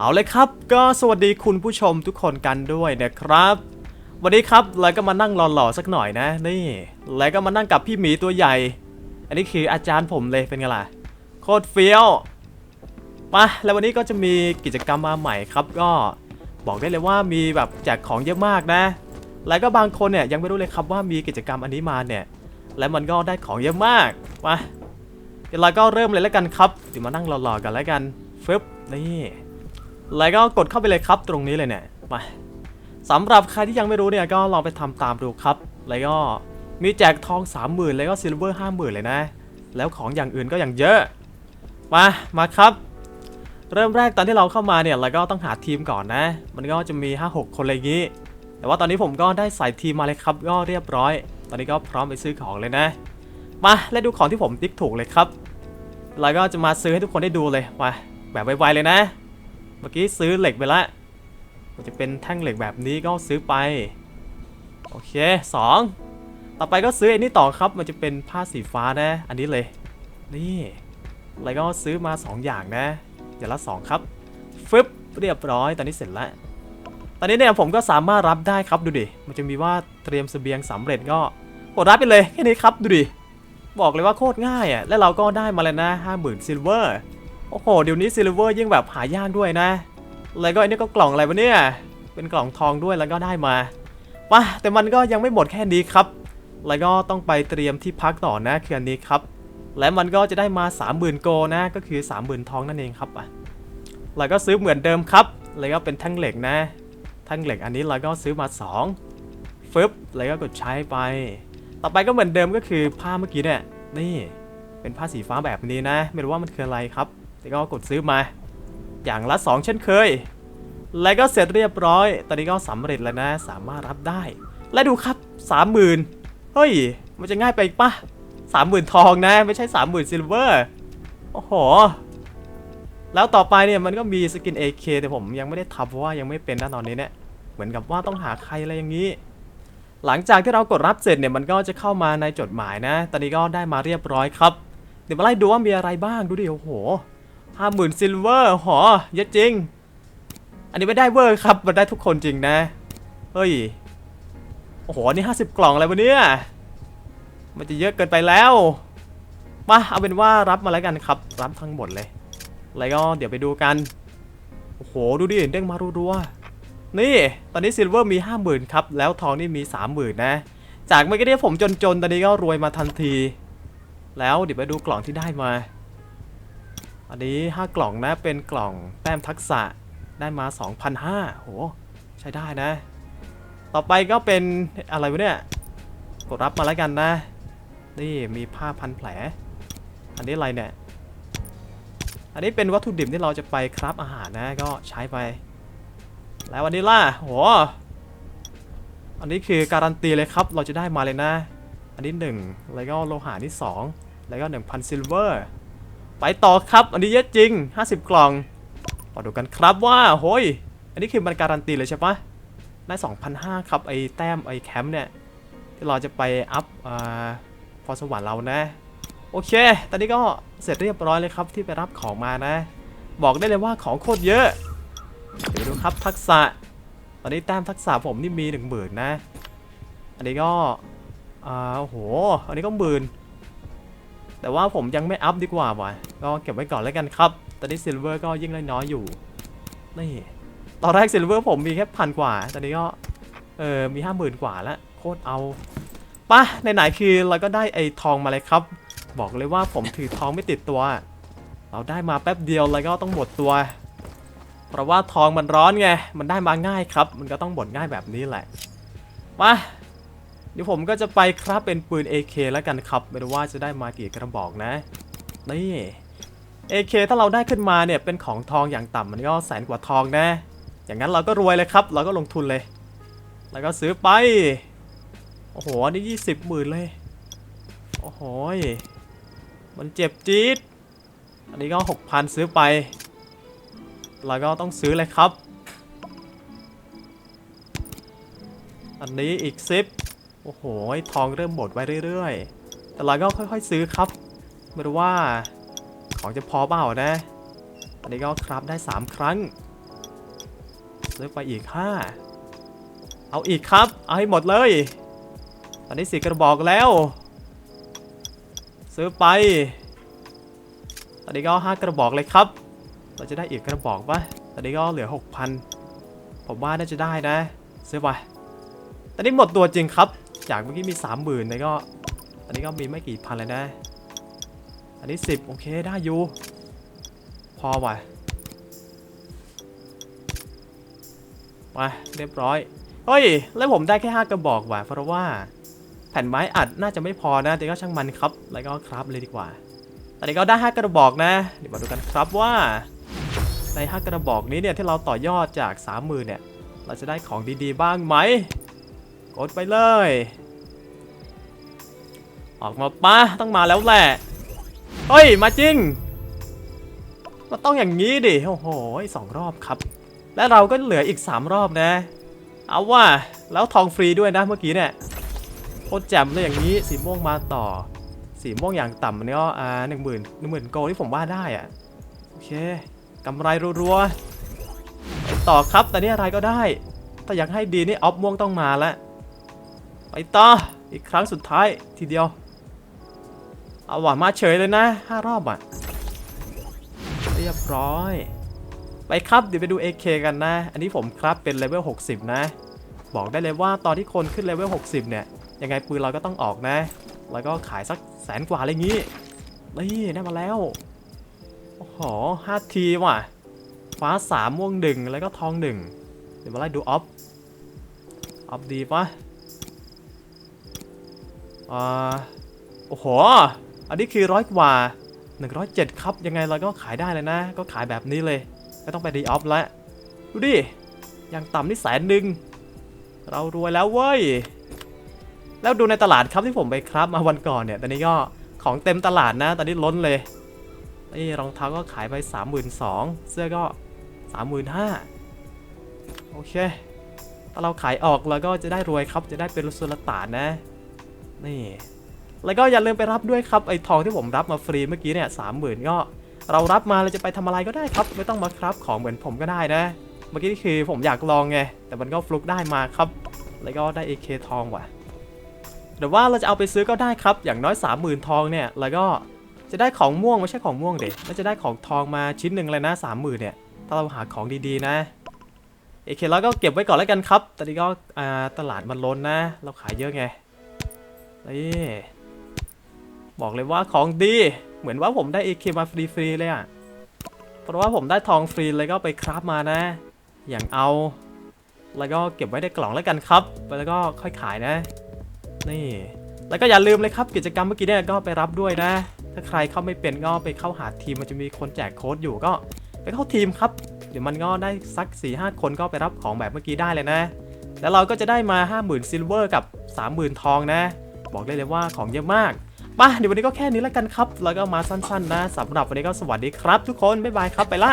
เอาเลยครับ ก็สวัสดีคุณผู้ชมทุกคนกันด้วยนะครับ วันนี้ครับแล้วก็มานั่งหล่อๆสักหน่อยนะนี่แล้วก็มานั่งกับพี่หมีตัวใหญ่ อันนี้คืออาจารย์ผมเลยเป็นไงล่ะโคตรเฟี้ยวมาแล้ววันนี้ก็จะมีกิจกรรมมาใหม่ครับ ก็บอกได้เลยว่ามีแบบแจกของเยอะมากนะ แล้วก็บางคนเนี่ยยังไม่รู้เลยครับว่ามีกิจกรรมอันนี้มาเนี่ย และมันก็ได้ของเยอะมากมาเดี๋ยวเราก็เริ่มเลยแล้วกันครับเดี๋ยวมานั่งหล่อๆกันแล้วกันฟึบนี่ แล้วก็กดเข้าไปเลยครับตรงนี้เลยเนี่ยมาสำหรับใครที่ยังไม่รู้เนี่ยก็ลองไปทำตามดูครับ แล้วก็มีแจกทอง 30,000 แล้วก็ซิลเวอร์50,000 เลยนะ แล้วของอย่างอื่นก็อย่างเยอะ มา มาครับ เริ่มแรกตอนที่เราเข้ามาเนี่ยเราก็ต้องหาทีมก่อนนะ มันก็จะมี 5-6 คนอะไรอย่างนี้ แต่ว่าตอนนี้ผมก็ได้ใส่ทีมมาเลยครับก็เรียบร้อย ตอนนี้ก็พร้อมไปซื้อของเลยนะ มาและดูของที่ผมติ๊กถูกเลยครับ แล้วก็จะมาซื้อให้ทุกคนได้ดูเลย มาแบบไวๆเลยนะ เมื่อกี้ซื้อเหล็กไปละมันจะเป็นแท่งเหล็กแบบนี้ก็ซื้อไป โอเคสองต่อไปก็ซื้อไอ้นี่ต่อครับมันจะเป็นผ้าสีฟ้านะ อันนี้เลย นี่แล้วก็ซื้อมา 2 อย่างนะ อย่างละ 2 ครับฟึบเรียบร้อยตอนนี้เสร็จแล้วตอนนี้เนี่ยผมก็สามารถรับได้ครับดูดิ มันจะมีว่าเตรียมเสบียงสำเร็จก็กดรับไปเลยแค่นี้ครับดูดิ บอกเลยว่าโคตรง่ายอะ และเราก็ได้มาแล้วนะ50,000ซิลเวอร์ โอ้โห เดี๋ยวนี้ซิลเวอร์ยิ่งแบบหายากด้วยนะ แล้วก็อันนี้ก็กล่องอะไรวะเนี่ย เป็นกล่องทองด้วยแล้วก็ได้มาป่ะแต่มันก็ยังไม่หมดแค่นี้ครับ แล้วก็ต้องไปเตรียมที่พักต่อนะคืออันนี้ครับ และมันก็จะได้มา 30,000โกนะ ก็คือ 30,000ทองนั่นเองครับอะแล้วก็ซื้อเหมือนเดิมครับ แล้วก็เป็นแท่งเหล็กนะ แท่งเหล็กอันนี้เราก็ซื้อมา2ฟึบแล้วก็กดใช้ไป ต่อไปก็เหมือนเดิมก็คือผ้าเมื่อกี้เนี่ย นี่ เป็นผ้าสีฟ้าแบบนี้นะ ไม่รู้ว่ามันคืออะไรครับ แต่ก็กดซื้อมา อย่างละ 2 เช่นเคย แล้วก็เสร็จเรียบร้อย ตอนนี้ก็สำเร็จแล้วนะ สามารถรับได้ และดูครับ 30,000 เฮ้ย มันจะง่ายไปอีกปะ30,000 ทองนะ ไม่ใช่ 30,000ซิลเวอร์ โอ้โห แล้วต่อไปเนี่ยมันก็มีสกิน AK แต่ผมยังไม่ได้ทำเพราะว่ายังไม่เป็นนะตอนนี้เนี่ย เหมือนกับว่าต้องหาใครอะไรอย่างนี้ หลังจากที่เรากดรับเสร็จเนี่ยมันก็จะเข้ามาในจดหมายนะ ตอนนี้ก็ได้มาเรียบร้อยครับ เดี๋ยวมาไล่ดูว่ามีอะไรบ้างดูดิโอ้โห ห้าหมื่นซิลเวอร์หอเยอะจริง อันนี้ไม่ได้เวอร์ครับ มันได้ทุกคนจริงนะ เฮ้ย โอ้โห นี่ห้าสิบกล่องอะไรวะเนี่ย มันจะเยอะเกินไปแล้ว มาเอาเป็นว่ารับมาแล้วกันครับ รับทั้งหมดเลย แล้วก็เดี๋ยวไปดูกัน โอ้โห ดูดิ เด้งมารัวๆ นี่ ตอนนี้ซิลเวอร์มี50,000ครับ แล้วทองนี่มี30,000นะ จากเมื่อกี้ที่ผมจนๆ ตอนนี้ก็รวยมาทันที แล้วเดี๋ยวไปดูกล่องที่ได้มา อันนี้ 5 กล่องนะ เป็นกล่องแต้มทักษะได้มา 2,500โห ใช้ได้นะ ต่อไปก็เป็นอะไรวะเนี่ย กดรับมาแล้วกันนะ นี่มีผ้าพันแผล อันนี้อะไรเนี่ย อันนี้เป็นวัตถุดิบที่เราจะไปครับอาหารนะ ก็ใช้ไป แล้ววันนี้ล่ะโห อันนี้คือการันตีเลยครับ เราจะได้มาเลยนะ อันนี้ 1 แล้วก็โลหะนี่ 2 แล้วก็ 1,000ซิลเวอร์ ไปต่อครับ อันนี้เยอะจริง 50 กล่องมาดูกันครับว่าโฮ้ย อันนี้คือมันการันตีเลยใช่ปะได้2,500 ครับ ไอ้แต้มไอ้แคมป์เนี่ยที่เราจะไปอัพอ่าพรสวรรค์เรานะ โอเค ตอนนี้ก็เสร็จเรียบร้อยเลยครับที่ไปรับของมานะ บอกได้เลยว่าของโคตรเยอะ เดี๋ยวดูครับทักษะ ตอนนี้แต้มทักษะผมนี่มีหนึ่งหมื่นนะ อันนี้ก็อ่าโอ้โหอันนี้ก็หมื่นแต่ว่าผมยังไม่อัพดีกว่าว่ะ ก็เก็บไว้ก่อนแล้วกันครับ ตอนนี้ซิลเวอร์ก็ยิ่งน้อยอยู่ นี่ตอนแรกซิลเวอร์ผมมีแค่พันกว่า ตอนนี้ก็ เออมีห้าหมื่นกว่าแล้ว โคตรเอาปะไหนๆคือเราก็ได้ไอ้ทองมาเลยครับ บอกเลยว่าผมถือทองไม่ติดตัว เราได้มาแป๊บเดียวแล้วก็ต้องหมดตัว เพราะว่าทองมันร้อนไง มันได้มาง่ายครับ มันก็ต้องหมดง่ายแบบนี้แหละมาเดี๋ยวผมก็จะไปครับเป็นปืน AK แล้วกันครับ ไม่รู้ว่าจะได้มากี่กระบอกนะ นี่ AK ถ้าเราได้ขึ้นมาเนี่ยเป็นของทองอย่างต่ำมันก็แสนกว่าทองแนะอย่างนั้นเราก็รวยเลยครับ เราก็ลงทุนเลย แล้วก็ซื้อไป โอ้โหอันนี่ยี่สิบหมื่นเลย โอ้โหยมันเจ็บจี๊ด อันนี้ก็หกพันซื้อไปแล้วก็ต้องซื้อเลยครับ อันนี้อีกซิปโอ้โหทองเริ่มหมดไปเรื่อยๆ แต่เราก็ค่อยๆซื้อครับ ไม่รู้ว่า ของจะพอเปล่านะ อันนี้ก็ครับได้ 3 ครั้งซื้อไปอีกห้าเอาอีกครับ เอาให้หมดเลย ตอนนี้สี่กระบอกแล้ว ซื้อไป ตอนนี้ก็ห้ากระบอกเลยครับ เราจะได้อีกกระบอกปะตอนนี้ก็เหลือ 6,000 ผมว่าน่าจะได้นะ ซื้อไป ตอนนี้หมดตัวจริงครับ จากเมื่อกี้มี 30,000นี่ก็ ตอนนี้ก็มีไม่กี่พันเลยนะ อันนี้ 10 โอเคได้อยู่ พอว่ะไปเรียบร้อย เฮ้ย แล้วผมได้แค่ 5 กระบอกว่ะ เพราะว่าแผ่นไม้อัดน่าจะไม่พอนะ แต่ก็ช่างมันครับ แล้วก็ครับเลยดีกว่า ตอนนี้ก็ได้ 5 กระบอกนะ เดี๋ยวมาดูกันครับว่า ใน 5 กระบอกนี้เนี่ยที่เราต่อยอดจาก 30,000เนี่ย เราจะได้ของดีๆ บ้างไหม กดไปเลย ออกมาปะต้องมาแล้วแหละ เฮ้ย มาจริง มันต้องอย่างนี้ดิ โอ้โหสองรอบครับ และเราก็เหลืออีก 3 รอบนะ เอาว่า แล้วทองฟรีด้วยนะเมื่อกี้เนี่ยโคตรแจ่มเลยอย่างนี้ สีม่วงมาต่อ สีม่วงอย่างต่ำมันก็อ่าหนึ่งหมื่นหนึ่งหมื่นโกที่ผมว่าได้อะโอเคกำไรรัวๆไปต่อครับ แต่นี่อะไรก็ได้ ถ้าอยากให้ดีนี่ออฟม่วงต้องมาล้วไปต่ออีกครั้งสุดท้ายทีเดียว เอาหวานมาเฉยเลยนะห้ารอบอะ เรียบร้อย ไปครับเดี๋ยวไปดู AK กันนะ อันนี้ผมครับเป็นเลเวล60 นะ บอกได้เลยว่าตอนที่คนขึ้นเลเวล60 เนี่ย ยังไงปืนเราก็ต้องออกนะ แล้วก็ขายสักแสนกว่าอะไรงี้ นี่ได้มาแล้ว โอ้โหห้าทีว่ะ ฟ้าสามม่วงหนึ่งแล้วก็ทองหนึ่งเดี๋ยวมาไล่ดูออฟ ออฟดีปะอ่า โอ้โห อันนี้คือร้อยกว่า 107 ครับ ยังไงเราก็ขายได้เลยนะ ก็ขายแบบนี้เลย ไม่ต้องไปรีออฟแล้วดูดิ อย่างต่ำนี่แสนหนึ่ง เรารวยแล้วเว้ย แล้วดูในตลาดครับที่ผมไปครับมาวันก่อนเนี่ย ตอนนี้ก็ของเต็มตลาดนะ ตอนนี้ล้นเลยนี่รองเท้าก็ขายไป 32,000เสื้อก็ 35,000โอเค ถ้าเราขายออกเราก็จะได้รวยครับ จะได้เป็นสุลต่านนะ นี่ แล้วก็อย่าลืมไปรับด้วยครับไอ้ทองที่ผมรับมาฟรีเมื่อกี้เนี่ยสามหมื่นก็เรารับมาเราจะไปทำอะไรก็ได้ครับ ไม่ต้องมาครับของเหมือนผมก็ได้นะ เมื่อกี้นี่คือผมอยากลองไงแต่มันก็ฟลุกได้มาครับ แล้วก็ได้ AK ทองว่ะหรือว่าเราจะเอาไปซื้อก็ได้ครับ อย่างน้อย 30,000 ทองเนี่ย แล้วก็จะได้ของม่วงไม่ใช่ของม่วงเด็แล้วจะได้ของทองมาชิ้นหนึ่งเลยนะ30,000เนี่ย ถ้าเราหาของดีๆนะ AK แล้วก็เก็บไว้ก่อนแล้วกันครับ ตอนนี้ก็ตลาดมันล้นนะ เราขายเยอะไงนี่ บอกเลยว่าของดี เหมือนว่าผมได้ AK มาฟรีๆเลยอะเพราะว่าผมได้ทองฟรีเลยก็ไปคราฟมานะ อย่างเอา แล้วก็เก็บไว้ในกล่องแล้วกันครับ แล้วก็ค่อยขายนะ นี่ แล้วก็อย่าลืมเลยครับ กิจกรรมเมื่อกี้เนี่ยก็ไปรับด้วยนะ ถ้าใครเข้าไม่เป็นก็ไปเข้าหาทีมมันจะมีคนแจกโค้ดอยู่ก็ ไปเข้าทีมครับ เดี๋ยวมันก็ได้สัก4ี่ห้าคนก็ไปรับของแบบเมื่อกี้ได้เลยนะ แล้วเราก็จะได้มา 50,000ซิลเวอร์กับ 30,000 ทองนะ บอกได้เลยว่าของเยอะมาก มาเดี๋ยววันนี้ก็แค่นี้แล้วกันครับ แล้วก็มาสั้นๆนะสำหรับวันนี้ก็สวัสดีครับ ทุกคนบ๊ายบายครับไปละ